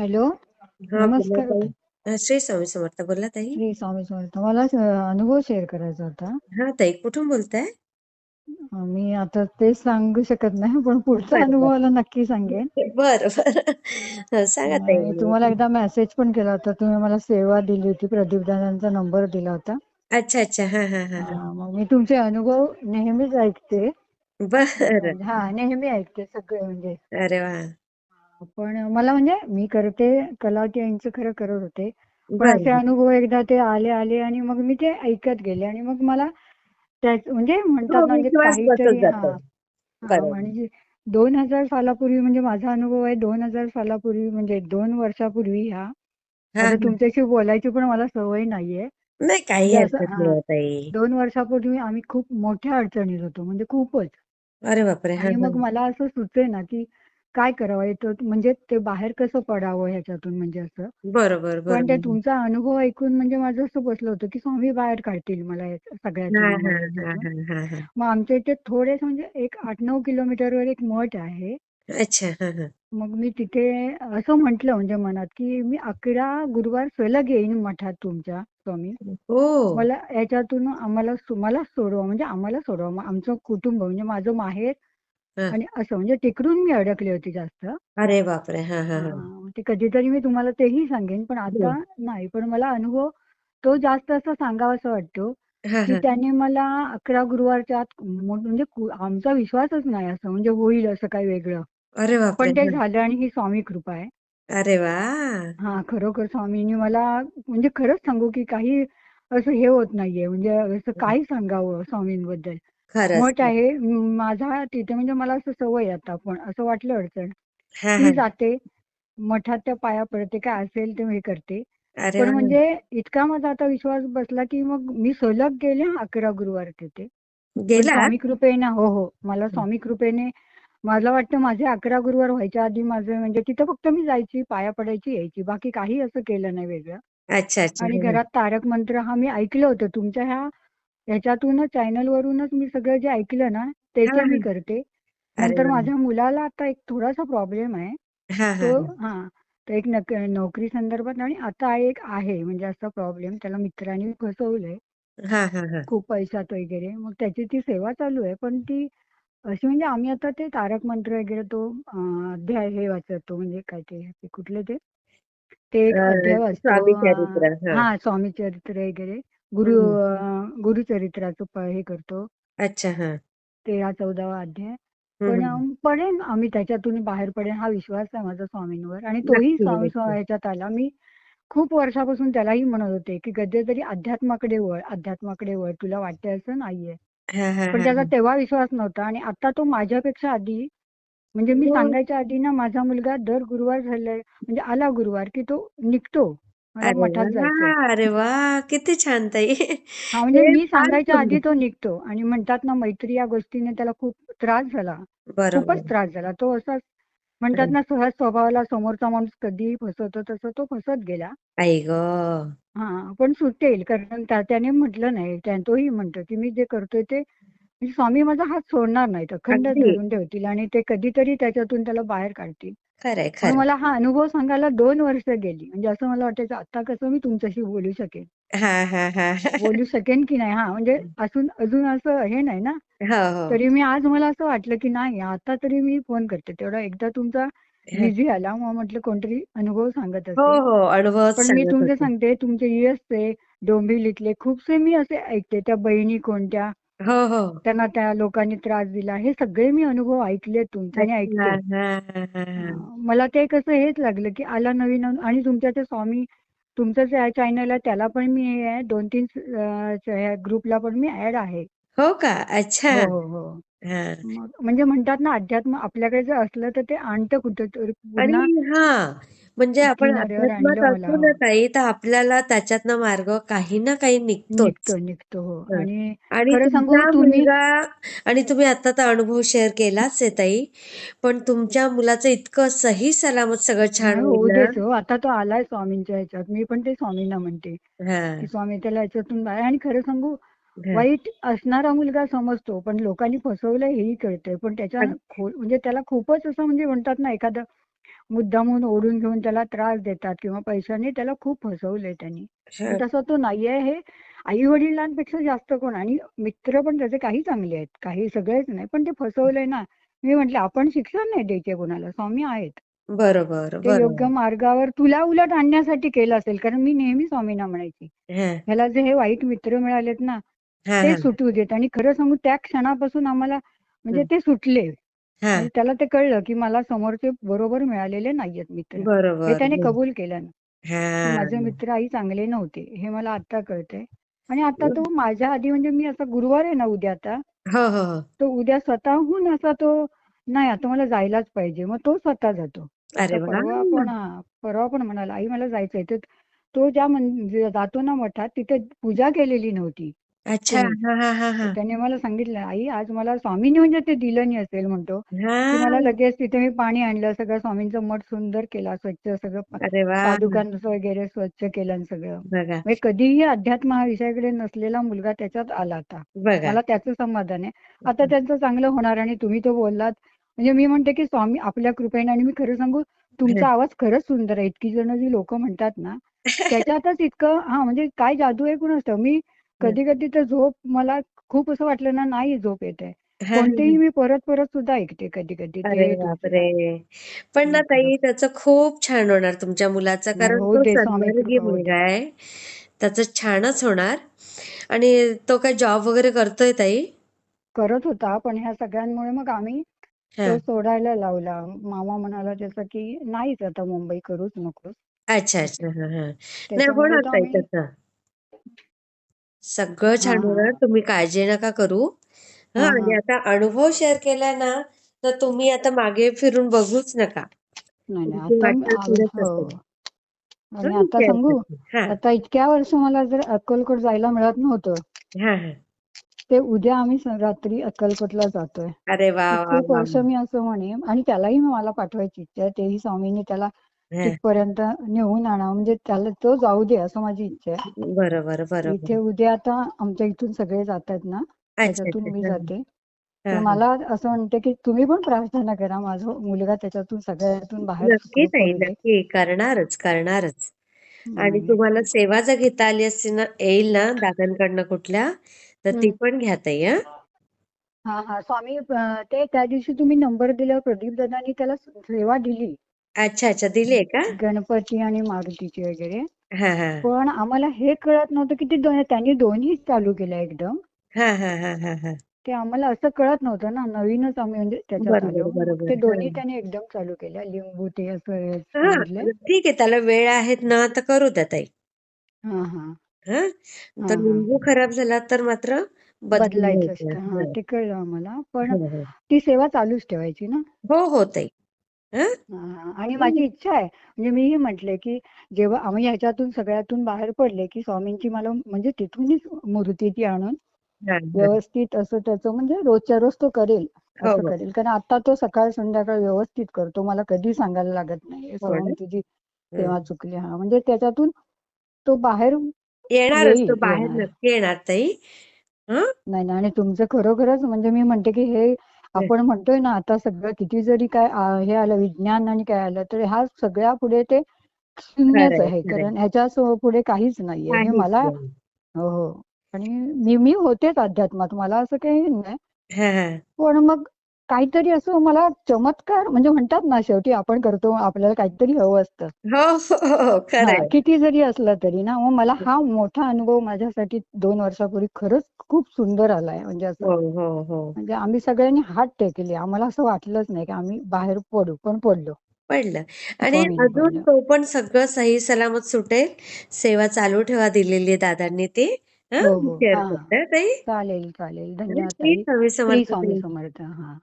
Hello हा बोला नमस्कार ताई. हा, श्री स्वामी समर्थ बोला ताई. श्री स्वामी समर्थ. मला अनुभव शेअर करायचा होता. हा ताई कुठून बोलताय? अं, मी आता तेच सांगू शकत नाही पण पुढचा बरं अनुभवाला नक्की सांगेन. बरं बरं. हा, सांगा ताई. तुम्हाला एकदा मेसेज पण केला होता. तुम्ही मला सेवा दिली होती प्रदीप दादांचा नंबर दिला होता. अच्छा अच्छा. हा हा हा हा. अं, मग मी तुमचे अनुभव नेहमीच ऐकते. बरं. हा नेहमी ऐकते सगळे म्हणजे. अरे वा. पण मला म्हणजे मी करते कलावती यांचं खरं करत होते. पण असे अनुभव एकदा ते आले आले आणि मग मी ते ऐकत गेले आणि मग मला त्याच म्हणजे म्हणतात हो ना म्हणजे काहीतरी म्हणजे दोन हजार सालापूर्वी म्हणजे माझा अनुभव आहे दोन हजार सालापूर्वी म्हणजे दोन वर्षापूर्वी ह्या तुमच्याशी बोलायची पण मला सवय नाहीये. नाही काही म्हणजे हा दोन वर्षापूर्वी आम्ही खूप मोठ्या अडचणीत होतो म्हणजे खूपच. अरे बापरे आणि मग मला असं सुचेना की काय करावं? याच्यात म्हणजे ते बाहेर कसं पडावं ह्याच्यातून म्हणजे असं? बरोबर पण ते बरोबर. तुमचा अनुभव ऐकून म्हणजे माझं असं बसलं होतं की स्वामी बाहेर काढतील मला या हा सगळ्यातून हा आम्हाला हा याच्यातून हा हा हा. मग आमच्या इथे थोडेच म्हणजे एक आठ नऊ किलोमीटरवर एक मठ आहे. अच्छा हा हा. मग मी तिथे असं म्हंटल म्हणजे मनात की मी अकरा गुरुवार सलग येईन मठात तुमच्या स्वामी. हो. मला याच्यातून आम्हाला सो- मला सोडवा म्हणजे आम्हाला सोडवा. मग आमचं कुटुंब म्हणजे माझं माहेर आणि असं म्हणजे तिकडून मी अडकले होते जास्त. अरे बापरे. हा हा हा. हा, ते कधीतरी मी तुम्हाला तेही सांगेन पण आता हम्म. नाही पण मला अनुभव तो जास्त असा सांगावासा वाटतो हा की हा. त्याने मला अकरा गुरुवारच्या आत मो- म्हणजे कु- आमचा विश्वासच नाही असं म्हणजे होईल असं काही वेगळं. अरे बापरे. पण ते हा. झालं आणि ही स्वामी कृपा आहे. अरे वा. हा खरोखर स्वामींनी मला म्हणजे खरंच सांगू की काही असं हे होत नाहीये म्हणजे असं काही सांगावं स्वामींबद्दल. खरंच. मठ आहे. माझा तिथे म्हणजे मला असं सवय आता पण असं वाटलं अडचण. हा हा. मी जाते. मठात त्या पाया पडते. काय असेल ते हे करते. अरे पण वा. म्हणजे इतका माझा आता विश्वास बसला की मग मी सलग गेले हं अकरा गुरुवार तिथे. पण गेला स्वामी कृपेने हो हो. मला स्वामी कृपेने मला वाटतं माझे अकरा गुरुवार व्हायच्या आधी माझं म्हणजे तिथं फक्त मी जायची पाया पडायची यायची. बाकी काही असं केलं नाही वेगळं. अच्छा अच्छा. आणि हा, हा. घरात तारक मंत्र हा मी ऐकलं होतं. तुमच्या ह्या ह्याच्यातूनच चॅनल वरूनच मी सगळं जे ऐकलं ना ते ते मी हा. करते. अरे नंतर माझ्या मुलाला आता एक थोडासा प्रॉब्लेम आहे. हा हा तो हा. हा तर एक नक- नोकरी संदर्भात आणि आता एक आहे म्हणजे असा प्रॉब्लेम त्याला मित्रांनी फसवलंय. हा हा हा. खूप पैशात वगैरे मग त्याची ती सेवा चालू आहे पण ती अशी म्हणजे आम्ही आता ते तारक मंत्र वगैरे तो अं, अध्याय हे वाचतो म्हणजे काय ते ते कुठले ते? ते एक अं, अध्याय वाचतो स्वामी अं, चरित्र हा. हा स्वामी चरित्र वगैरे. गुरु. अं, गुरुचरित्राचं प- हे करतो. अच्छा हा. तेरा चौदावा अध्याय. पण. अं, पडेन आम्ही त्याच्यातून बाहेर पडेन हा विश्वास आहे माझा स्वामींवर. आणि तोही नक्की स्वामी स्वा- नक्की. ह्याच्यात आला. मी खूप वर्षापासून त्यालाही म्हणत होते की कधीतरी अध्यात्माकडे वळ अध्यात्माकडे वळ तुला वाटतंय असं नाहीये. हा हा पण हा त्याचा हा. तेव्हा विश्वास नव्हता. आणि आता तो माझ्यापेक्षा आधी म्हणजे मी हो. सांगायच्या आधी ना माझा मुलगा दर गुरुवार झालाय म्हणजे आला गुरुवार की तो निघतो. मला अरे मठात जायचंय वा अरे वा किती छान ताई. हा म्हणजे हे मी फार सांगायच्या आधी सुंदर तो निघतो आणि म्हणतात ना मैत्री या गोष्टीने त्याला खूप त्रास झाला. खूपच बरोबर. त्रास झाला. तो असाच म्हणतात ना सहज स्वभावाला समोरचा माणूस कधीही फसवतो तसं तो फसत गेला. आई ग. हा पण सुटेल कारण त्या- त्याने म्हटलं नाही. त्या- तोही म्हणतो की मी जे करतोय ते म्हणजे स्वामी माझा हात सोडणार नाहीत. अखंड अगदी. धरून ठेवतील आणि ते कधीतरी त्याच्यातून त्याला बाहेर काढतील. खरंय म्हणून खरं मला हा अनुभव सांगायला दोन वर्ष गेली. म्हणजे असं मला वाटायचं आता कसं मी तुमच्याशी बोलू शकेन? हा हा हा. बोलू शकेन की नाही? हा म्हणजे अजून अजून असं हे नाही ना? हो हो. तरी मी आज मला असं वाटलं की नाही आता तरी मी फोन करते. तेवढा एकदा तुमचा बिझी आला मग म्हटलं कोणतरी अनुभव सांगत हो असेल. हो अनुभवच पण मी सांगत तुमचे होते. सांगते तुमचे ईएसचे डोंबिवलीतले खूपसे मी असे ऐकते. त्या बहिणी कोणत्या? हो हो. त्यांना त्या लोकांनी त्रास दिला. हे सगळे मी अनुभव ऐकले तुमचे आणि अच्छा ऐकते. हा हा हा हा अं, मला ते कसं हेच लागलं की आला नवीन अनु- आणि तुमच्या ते स्वामी तुमचं जे चॅनल आहे त्याला पण मी हे आहे दोन तीन ग्रुपला पण मी ऍड आहे. हो का? अच्छा. हो हो हो. हा. मग म्हणजे म्हणतात ना अध्यात्म आपल्याकडे जर असलं तर ते आणतं कुठं आणि पुन्हा हा. म्हणजे आपण अध्यात्मात असू ना ताई तर आपल्याला त्याच्यातनं मार्ग काही ना काही निघतोच. निघतो निघतो हो. आणि आणि खरं सांगू तुमचा तुम्ही मुलगा आणि तुम्ही आता तर अनुभव शेअर केलाच आहे ताई पण तुमच्या मुलाचं इतकं सही सलामत सगळं छान होईल होऊ ना देच हो. आता तो आलाय स्वामींच्या ह्याच्यात. मी पण ते स्वामींना म्हणते हा. की स्वामी त्याला याच्यातून बाहेर आणि खरं सांगू हा. वाईट असणारा मुलगा समजतो पण लोकांनी फसवलं हेही कळतंय. पण त्याच्या अग- खो म्हणजे त्याला खूपच असं म्हणजे म्हणतात ना एखादं मुद्दामून ओढून घेऊन त्याला त्रास देतात किंवा पैशाने त्याला खूप फसवलंय त्यांनी. तसं तो नाहीये हे आई वडिलांपेक्षा जास्त कोण? आणि मित्र पण त्याचे काही चांगले आहेत. काही सगळेच नाही. पण ते फसवलंय ना. मी म्हंटले आपण शिक्षण नाही द्यायचे कोणाला. स्वामी आहेत. बरोबर ते योग्य मार्गावर तुला उलट आणण्यासाठी केलं असेल. कारण मी नेहमी स्वामींना म्हणायची. ह्याला जे हे वाईट मित्र मिळालेत ना ते सुटू देत. आणि खरं सांगू त्या क्षणापासून आम्हाला म्हणजे ते सुटले. हा. म्हणजे त्याला ते कळलं की मला समोरचे बरोबर मिळालेले नाहीयेत मित्र. हे बरोबर त्याने बरोबर. कबूल केलं ना. की हा माझे मित्र आई चांगले नव्हते हे मला आता कळतंय. आणि आता तो माझ्या आधी म्हणजे मी आता गुरुवार आहे ना उद्या आता. हो हो हो. तो उद्या स्वतःहून असा तो नाही आता मला जायलाच पाहिजे. मग तो स्वतः जातो. अरे वा. परवा पण हा परवा पण म्हणाला आई मला जायचंय. तर तो ज्या मंदिर जातो ना मठात तिथे पूजा केलेली नव्हती. अच्छा. कोणी. हा हा हा तर हा त्याने मला सांगितलं आई आज मला स्वामींनी म्हणजे ते दिलं नाही असेल म्हणतो. की हा. मला लगेच तिथे मी पाणी आणलं सगळं स्वामींचं मठ सुंदर केला स्वच्छ सगळं पा- अरे वा. पादुकांचं वगैरे स्वच्छ केलं आणि सगळं. बघा. म्हणजे कधीही अध्यात्म हा विषयाकडे नसलेला मुलगा त्याच्यात आला आता बघा. मला त्याचं समाधान आहे. आता त्यांचं चांगलं होणार आणि तुम्ही तो बोललात. म्हणजे मी म्हणते की स्वामी आपल्या कृपेने आणि मी खरं सांगू तुमचा आवाज खरंच सुंदर आहे. इतकी जण जी लोक म्हणतात ना त्याच्यातच इतकं हा म्हणजे काय जादू आहे कोण असतं मी कधी कधी तर झोप मला खूप असं वाटलं ना नाही झोप येत हा, कोणतेही मी परत परत सुद्धा ऐकते कधी कधी अरे ते. बापरे. पण ना ताई त्याचं खूप छान होणार तुमच्या मुलाचं नाही, कारण तो दे, स्वामी सन्मार्गी कृपा. मुलगा आहे. त्याचं छानच होणार. आणि तो काय जॉब वगैरे करतोय ताई? करत होता पण ह्या सगळ्यांमुळे मग आम्ही हा. तो सोडायला लावला. मामा म्हणाला त्याचा की नाहीच आता मुंबई करूच नकोस. अच्छा अच्छा. हा हा. नाही त्याच्यामुळे होणार तो ताई आम्ही सगळं छान हा. होणार. तुम्ही काळजी नका करू. हा हा, आणि हा. आता अनुभव शेअर केला ना तर तुम्ही आता मागे फिरून बघूच नका. नाही नाही तुमची आता मी वाटचाल आलो पुढेच हो. असेल आणि हं, आता सांगू. करते. हा. आता इतक्या वर्ष मला जर अक्कलकोट जायला मिळत नव्हतं हा हा. ते उद्या आम्ही स- रात्री अक्कलकोटला जातोय. अरे वा वर्ष मी असं म्हणेन आणि त्यालाही मला पाठवायची इच्छा आहे तेही स्वामींनी त्याला तिथपर्यंत नेऊन आणा. म्हणजे त्याला तो जाऊ दे असं माझी इच्छा आहे. बरोबर बरोबर. इथे उद्या आता आमच्या इथून सगळे जातात ना त्याच्यातून मी जाते. तर. मला असं म्हणते की तुम्ही पण प्रार्थना करा. माझा मुलगा त्याच्यातून सगळ्यातून बाहेर नक्की दे नक्की. करणारच करणारच. आणि तुम्हाला सेवा जर घेता आली असती ना येईल ना दादांकडनं कुठल्या तर ती. पण घ्या ताई हा. हा स्वामी ते त्या दिवशी तुम्ही नंबर दिल्यावर प्रदीप दादांनी त्याला सेवा दिली. अच्छा अच्छा. दिलीये का? गणपती आणि मारुतीची वगैरे. हा हा. पण आम्हाला हे कळत नव्हतं की ते दोन त्यांनी दोन्ही चालू केलं एकदम. हा हा हा हा हा. ते आम्हाला असं कळत नव्हतं ना नवीनच आम्ही म्हणजे त्याच्यात बरोबर आलो. मग बरोबर ते हा. दोन्ही त्यांनी एकदम चालू केल्या लिंबू ते असं हे ठीक आहे त्याला वेळ आहेत ना तर करू द्या ताई. हा हा. तर हा. लिंबू खराब झाला तर मात्र बदलून बदलायचं घ्यायचं असतं. हा हा. ते कळलं आम्हाला. पण हो हो. ती सेवा चालूच ठेवायची ना. हो हो ताई. आणि माझी इच्छा आहे. म्हणजे मीही म्हटले की जेव्हा आम्ही ह्याच्यातून सगळ्यातून बाहेर पडले की स्वामींची मला म्हणजे तिथूनच मूर्ती ती आणून. व्यवस्थित असं त्याचं म्हणजे रोजच्या रोज तो करेल हो असं हो. करेल. कारण आता तो सकाळ संध्याकाळ व्यवस्थित करतो मला कधी सांगायला लागत नाही. हो सोहम ना तुझी. सेवा चुकली. हा म्हणजे त्याच्यातून तो बाहेर बाहेर येणार. हा? नाही ना आणि तुमचं खरोखरच म्हणजे मी म्हणते की हे आपण म्हणतोय ना आता सगळं किती जरी काय हे आलं विज्ञान आणि काय आलं तर ह्या सगळ्या पुढे ते शून्यच आहे. कारण ह्याच्या पुढे काहीच नाहीये. हे मला हो हो. आणि मी मी होतेच अध्यात्मात. मला असं काही नाही. हा हा. पण मग काहीतरी असं मला चमत्कार म्हणजे म्हणतात ना शेवटी आपण करतो आपल्याला काहीतरी हवं असतं. हो हो हो किती जरी असलं तरी ना मग मला हा मोठा अनुभव माझ्यासाठी दोन वर्षापूर्वी खरंच खूप सुंदर आलाय. म्हणजे असं हो हो हो. म्हणजे आम्ही सगळ्यांनी हात टेकले. आम्हाला असं वाटलंच नाही की आम्ही बाहेर पडू पण पडलो. पडलं. आणि अजून तो पण सगळं सही सलामत सुटेल. सेवा चालू ठेवा दिलेली आहे दादांनी ती. चालेल चालेल. धन्यवाद स्वामी समर्थ. हा.